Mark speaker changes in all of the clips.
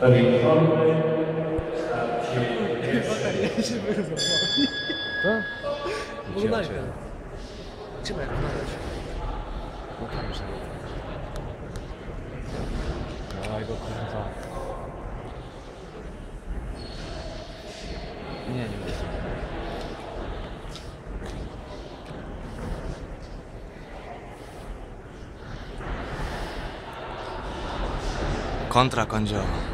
Speaker 1: Reformy starcie pierwsze.
Speaker 2: Oglądajmy. Gdzie mają oglądać? No tam już
Speaker 3: Dawaj go kurwa. Nie, nie wiem.
Speaker 4: Kontra Kondzio.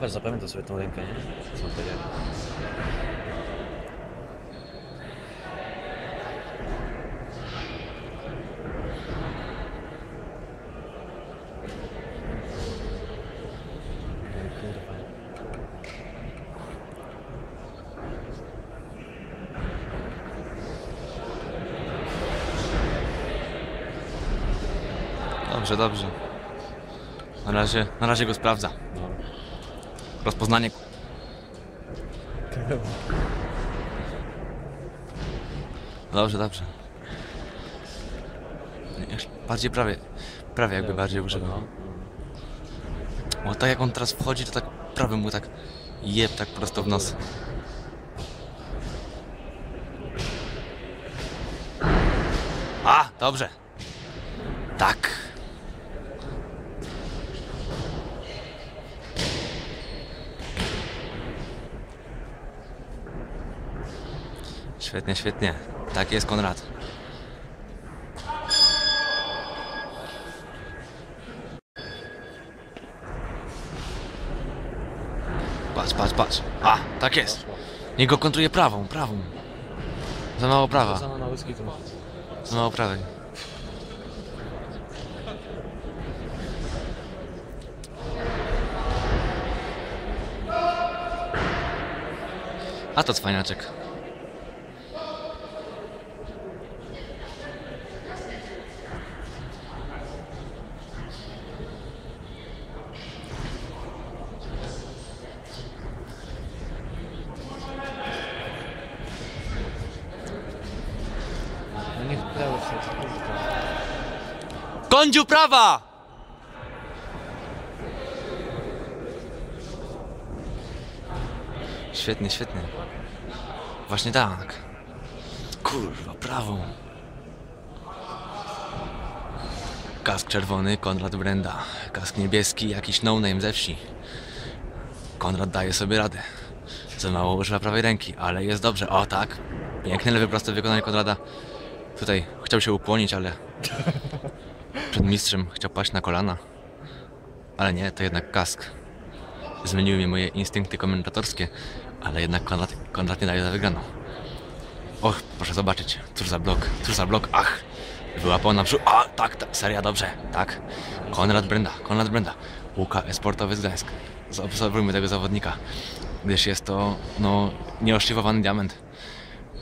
Speaker 3: Patrz, zapamiętaj sobie tą rękę, nie? Co on powiedział.
Speaker 4: Dobrze, dobrze. Na razie, na razie go sprawdza. Rozpoznanie. Dobrze, dobrze. Bardziej prawie, prawie jakby bardziej używał. O, tak jak on teraz wchodzi, to tak prawy mu tak jeb tak prosto w nos. A, dobrze. Tak. Świetnie, świetnie. Tak jest, Konrad. Patrz, patrz, patrz. A, tak jest. Niech go kontruje prawą, prawą. Za mało prawa,
Speaker 3: Za
Speaker 4: mało prawej. A to cwaniaczek. Kądziu prawa! Świetnie, świetnie. Właśnie tak. Kurwa, prawą. Kask czerwony, Konrad Brenda. Kask niebieski, jakiś no-name ze wsi. Konrad daje sobie radę. Za mało używa prawej ręki, ale jest dobrze. O tak. Piękne lewy proste wykonanie Konrada. Tutaj chciał się ukłonić, ale przed mistrzem chciał paść na kolana. Ale nie, to jednak kask. Zmieniły mnie moje instynkty komentatorskie, ale jednak Konrad, Konrad nie daje za wygraną. Och, proszę zobaczyć, cóż za blok, cóż za blok, ach! Wyłapał na przód, a tak, tak, seria dobrze, tak. Konrad Brenda, Konrad Brenda, Łuka Esportowy z Gdańsk. Zaobserwujmy tego zawodnika, gdyż jest to, no, nieoszlifowany diament.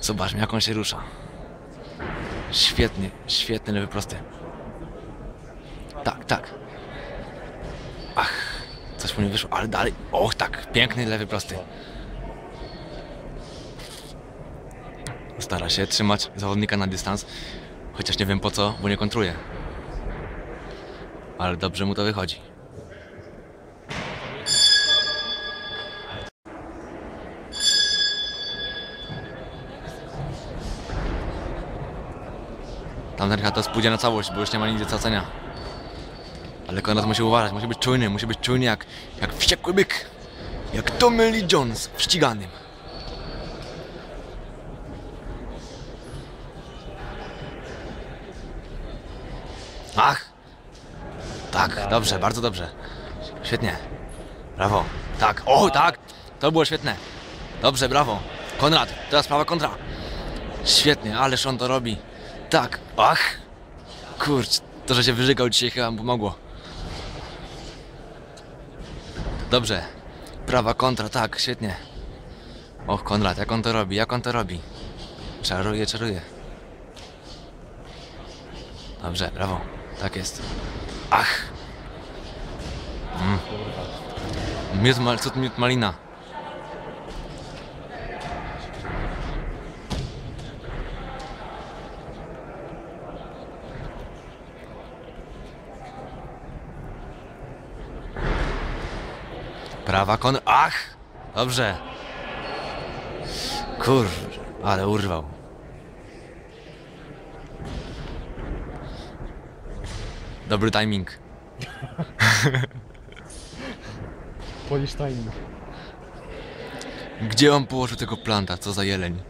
Speaker 4: Zobaczmy, jak on się rusza. Świetnie, świetny lewy prosty. Tak, tak. Ach, coś mu nie wyszło, ale dalej. Och, tak, piękny lewy prosty. Stara się trzymać zawodnika na dystans, chociaż nie wiem po co, bo nie kontruje. Ale dobrze mu to wychodzi. Tamten chyba to spójdzie na całość, bo już nie ma nic do tracenia. Ale Konrad musi uważać, musi być czujny, musi być czujny jak, jak wściekły byk. Jak Tommy Lee Jones w ściganym. Ach! Tak, dobrze, bardzo dobrze. Świetnie. Brawo. Tak, o tak! To było świetne. Dobrze, brawo. Konrad, teraz prawa kontra. Świetnie, ależ on to robi. Tak, ach! Kurcz, to, że się wyżygał dzisiaj chyba pomogło. Dobrze. Prawa kontra, tak, świetnie. Och, Konrad, jak on to robi, jak on to robi. Czaruje, czaruje. Dobrze, brawo. Tak jest. Ach! Mm. Miód, mal, cud miód malina. Prawa kon... Ach! Dobrze. Kurczę, ale urwał. Dobry timing.
Speaker 2: Polish time.
Speaker 4: Gdzie on położył tego planta? Co za jeleń?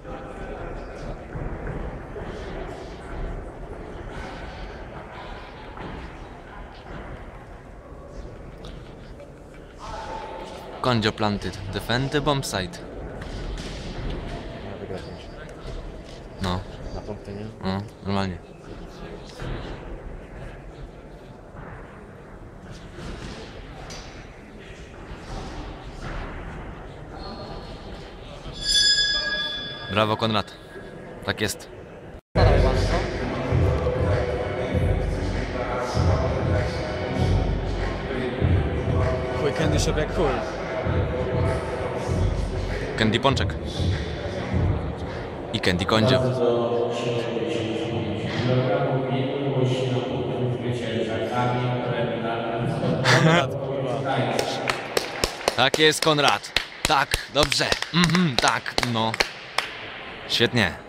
Speaker 4: Kondzio planted. Defend the bomb site. No,
Speaker 3: Na punkty nie?
Speaker 4: no, normalnie. Brawo Konrad. Tak jest.
Speaker 2: Weekendy sobie jak chuj.
Speaker 4: Candy Pączek. I Candy Kondzio. Tak jest Konrad. Tak, dobrze. Mhm, tak, no. Świetnie.